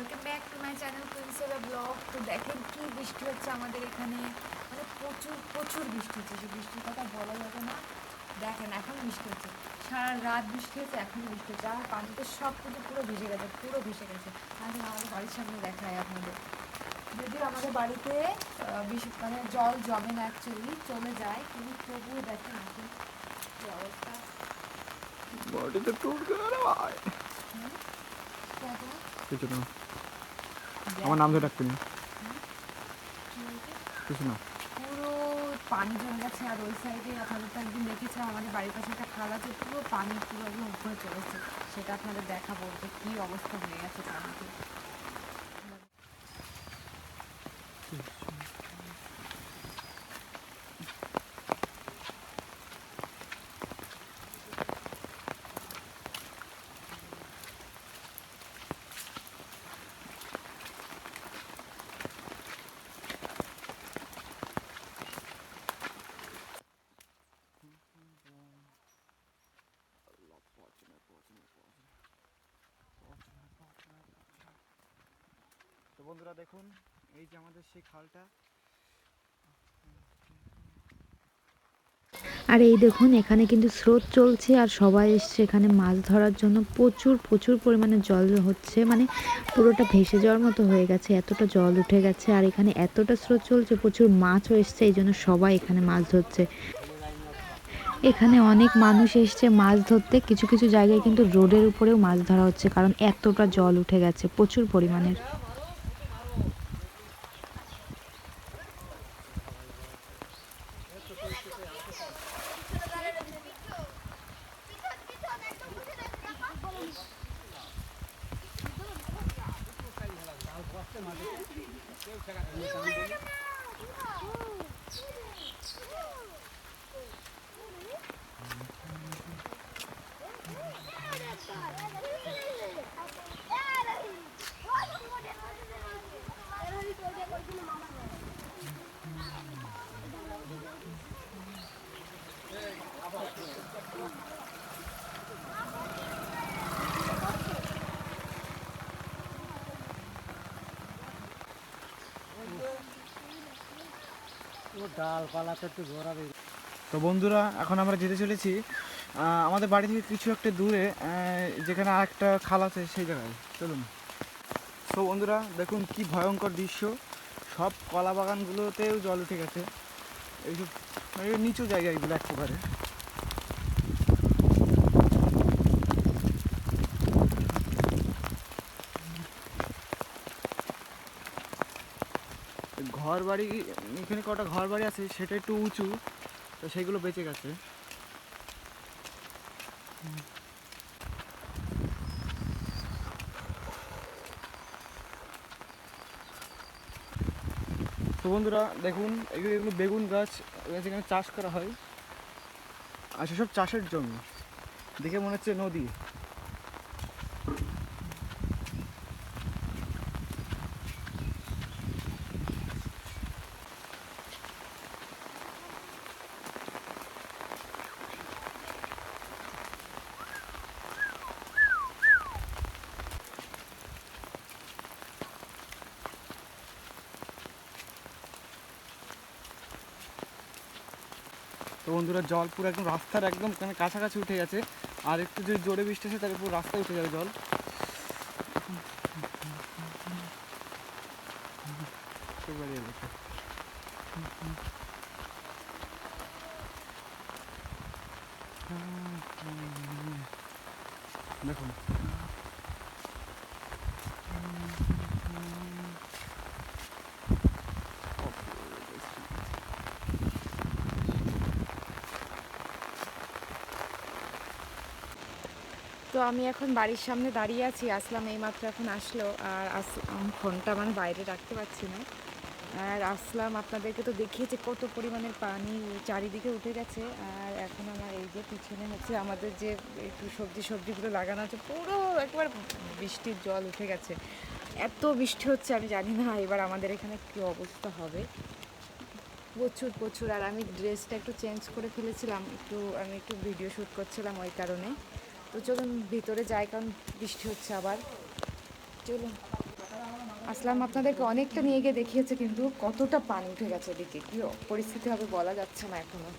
Welcome back to my channel প্রিন্সেলা blog তো দেখেন কী বৃষ্টি হচ্ছে আমাদের এখানে। মানে প্রচুর প্রচুর বৃষ্টি হচ্ছে। সেই বৃষ্টির কথা বলা যাবে না। দেখেন এখন বৃষ্টি হচ্ছে। সারা রাত বৃষ্টি হচ্ছে এখন বৃষ্টি হচ্ছে। আমার পানিতে সব কিছু পুরো ভিজে গেছে পুরো ভিজে গেছে। এখন আমাদের বাড়ির সামনে দেখায় আপনাদের। যদিও আমাদের বাড়িতে মানে জল জমে না অ্যাকচুয়ালি চলে যায়। কিন্তু তবুও দেখেন এখন কি অবস্থা। বডিতে টুট গেল রে ভাই দেখো, কিছু না আমার নাম ধরে ডাকতেন কিছু না। পুরো পানি জমে গেছে আর ওই সাইডে আপনাদের তো একদিন দেখেছে আমাদের বাড়ির পাশে একটা খাল আছে পুরো পানি পুরো একদম উপরে চলেছে সেটা আপনাদের দেখাবো যে কী অবস্থা হয়ে গেছে পানিতে। তো বন্ধুরা দেখুন, এই যে আমাদের সেই খালটা। আর এই দেখুন, এখানে কিন্তু স্রোত চলছে আর সবাই এসছে এখানে মাছ ধরার জন্য। প্রচুর প্রচুর পরিমাণে জল হচ্ছে মানে পুরোটা ভেসে যাওয়ার মতো হয়ে গেছে, এতটা জল উঠে গেছে। আর এখানে এতটা স্রোত চলছে, প্রচুর মাছও এসছে, এই জন্য সবাই এখানে মাছ ধরছে। এখানে অনেক মানুষ এসছে মাছ ধরতে, কিছু কিছু জায়গায় কিন্তু রোডের উপরেও মাছ ধরা হচ্ছে, কারণ এতটা জল উঠে গেছে, প্রচুর পরিমাণের। 你为什么？তো বন্ধুরা, এখন আমরা যেতে চলেছি আমাদের বাড়ি থেকে কিছু একটা দূরে যেখানে আর একটা খাল আছে সেই জায়গায়। চলুন। তো বন্ধুরা, দেখুন কি ভয়ঙ্কর দৃশ্য। সব কলা বাগানগুলোতেও জল উঠে গেছে। এইসব, এই নিচু জায়গা এগুলো একেবারে। ঘর বাড়ি এখানে কটা ঘর বাড়ি আছে, সেটা একটু উঁচু, তো সেগুলো বেঁচে গেছে। তো বন্ধুরা, দেখুন, এগুলো এগুলো বেগুন গাছ, এগুলো যেখানে চাষ করা হয়, আর সেসব চাষের জমি, দেখে মনে হচ্ছে নদী। তো বন্ধুরা, জল পুরো একদম রাস্তার একদম মানে কাছাকাছি উঠে গেছে। আর একটু যদি জোরে বৃষ্টি আসে, তাহলে পুরো রাস্তায় উঠে যাবে জল। দেখুন। আমি এখন বাড়ির সামনে দাঁড়িয়ে আছি, আসলাম এইমাত্র এখন আসলো, আর আসলাম ফোনটা মানে বাইরে রাখতে পারছি না। আর আসলাম, আপনাদেরকে তো দেখিয়েছে কত পরিমাণের পানি চারিদিকে উঠে গেছে, আর এখন আমার এই যে পিছনে হচ্ছে আমাদের যে একটু সবজি সবজিগুলো লাগানো আছে, পুরো একবার বৃষ্টির জল উঠে গেছে। এত বৃষ্টি হচ্ছে, আমি জানি না এবার আমাদের এখানে কী অবস্থা হবে। প্রচুর প্রচুর, আর আমি ড্রেসটা একটু চেঞ্জ করে ফেলেছিলাম, একটু, আমি একটু ভিডিও শ্যুট করছিলাম ওই কারণে। তো চলুন ভিতরে যাই, কারণ বৃষ্টি হচ্ছে আবার। চলুন। আসলাম আপনাদেরকে অনেকটা নিয়ে গিয়ে দেখিয়েছে, কিন্তু কতটা পানি উঠে গেছে এদিকে? কি পরিস্থিতি হবে বলা যাচ্ছে না এখনও।